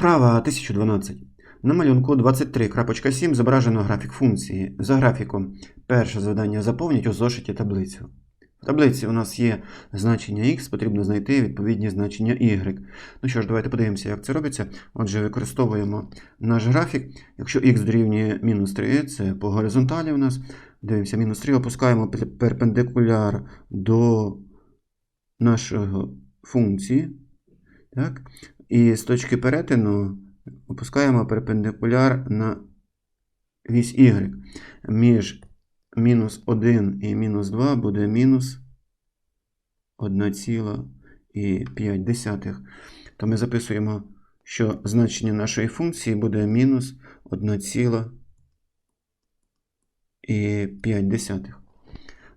Вправа 1012. На малюнку 23.7 зображено графік функції. За графіком перше завдання заповніть у зошиті таблицю. В таблиці у нас є значення x, потрібно знайти відповідні значення y. Ну що ж, давайте подивимося, як це робиться. Отже, використовуємо наш графік. Якщо x дорівнює мінус 3, це по горизонталі у нас. Дивимося, мінус 3, опускаємо перпендикуляр до нашої функції. Так? І з точки перетину опускаємо перпендикуляр на вісь y. Між мінус 1 і мінус 2 буде мінус 1,5. То ми записуємо, що значення нашої функції буде мінус 1,5.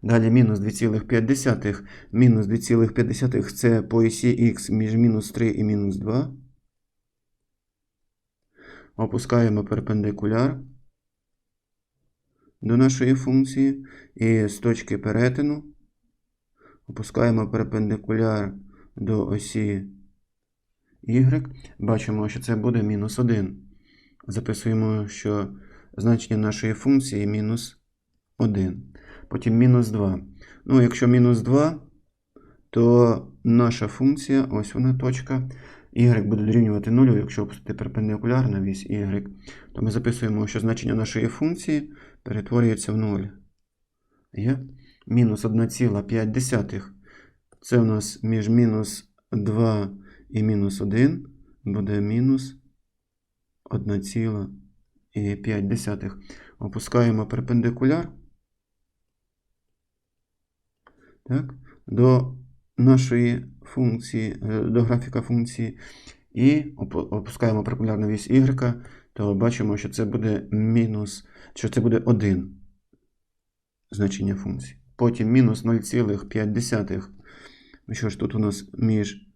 Далі мінус 2,5. Мінус 2,5 це по осі х між мінус 3 і мінус 2. Опускаємо перпендикуляр до нашої функції. І з точки перетину опускаємо перпендикуляр до осі y. Бачимо, що це буде мінус 1. Записуємо, що значення нашої функції мінус 1. Потім мінус 2. Ну, якщо мінус 2, то наша функція, ось вона точка, y буде дорівнювати 0, якщо опустити перпендикуляр на вісь y, то ми записуємо, що значення нашої функції перетворюється в 0. Є? Мінус 1,5. Це у нас між мінус 2 і мінус 1 буде мінус 1,5. Опускаємо перпендикуляр так, до нашої функції, е, до графіка функції, і опускаємо перпендикуляр на вісь y, то бачимо, що це буде мінус, що це буде 1 значення функції. Потім мінус 0,5. Ну Що ж тут у нас між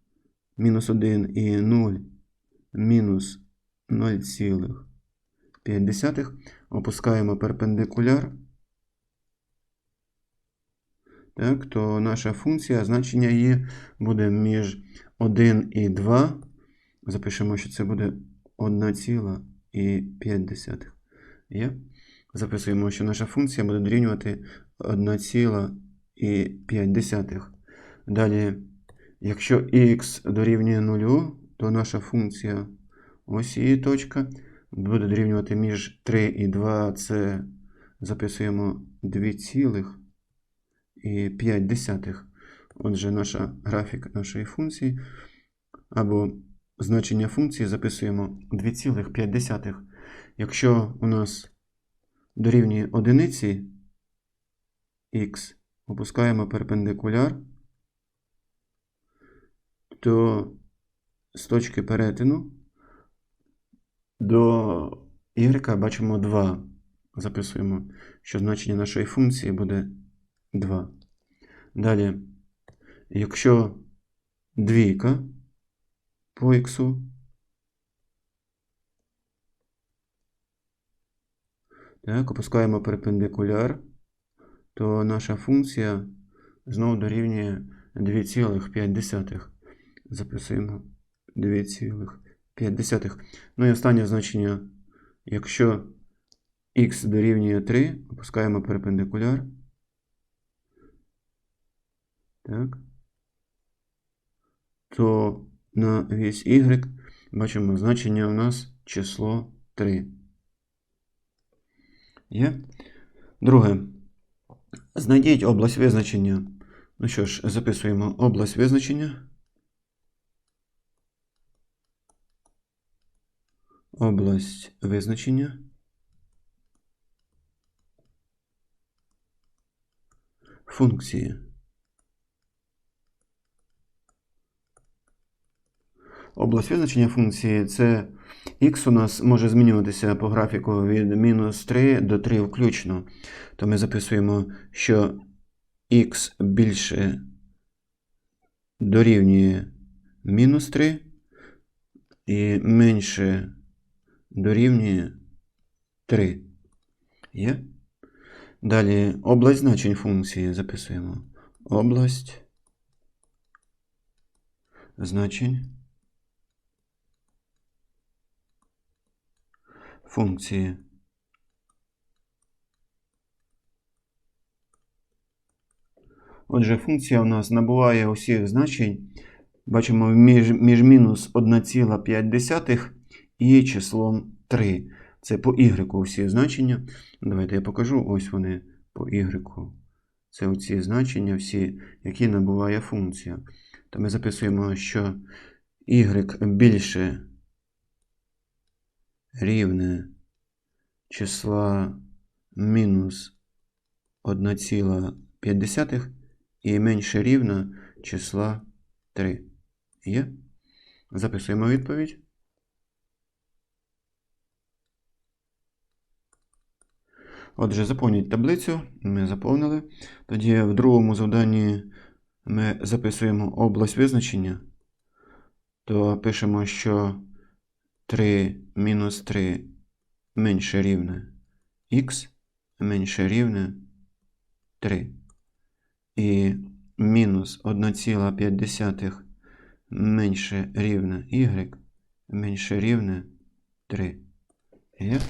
мінус 1 і 0 мінус 0,5. Опускаємо перпендикуляр. Так, то наша функція, значення її буде між 1 і 2. Запишемо, що це буде 1,5. Є? Записуємо, що наша функція буде дорівнювати 1,5. Далі, якщо х дорівнює 0, то наша функція ось її точка буде дорівнювати між 3 і 2, це записуємо 2,5. Отже, наша графік нашої функції або значення функції записуємо 2,5. Якщо у нас дорівнює одиниці х, опускаємо перпендикуляр, то з точки перетину до y бачимо 2. Записуємо, що значення нашої функції буде 2. Далі, якщо двійка по х, так, опускаємо перпендикуляр, то наша функція знову дорівнює 2,5. Записуємо 2,5. Ну і останнє значення, якщо х дорівнює 3, опускаємо перпендикуляр. Так. То на вісь y бачимо значення у нас число 3. Є? Друге. Знайдіть область визначення. Ну що ж, записуємо область визначення. Область визначення. Функції. Область визначення функції це х у нас може змінюватися по графіку від мінус 3 до 3 включно. То ми записуємо, що х більше дорівнює мінус 3 і менше дорівнює 3. Є? Далі область значень функції записуємо. Область значень функції. Отже, функція у нас набуває усіх значень. Бачимо між, між мінус 1,5 і числом 3. Це по y усі значення. Давайте я покажу. Ось вони по y. Це оці значення, всі, які набуває функція. То ми записуємо, що y більше рівне числа мінус 1,5 і менше рівне числа 3. Є? Записуємо відповідь. Отже, заповніть таблицю. Ми заповнили. Тоді в другому завданні ми записуємо область визначення. То пишемо, що 3 мінус 3 менше рівне х менше рівне 3. І мінус 1,5 менше рівне y менше рівне 3. Є?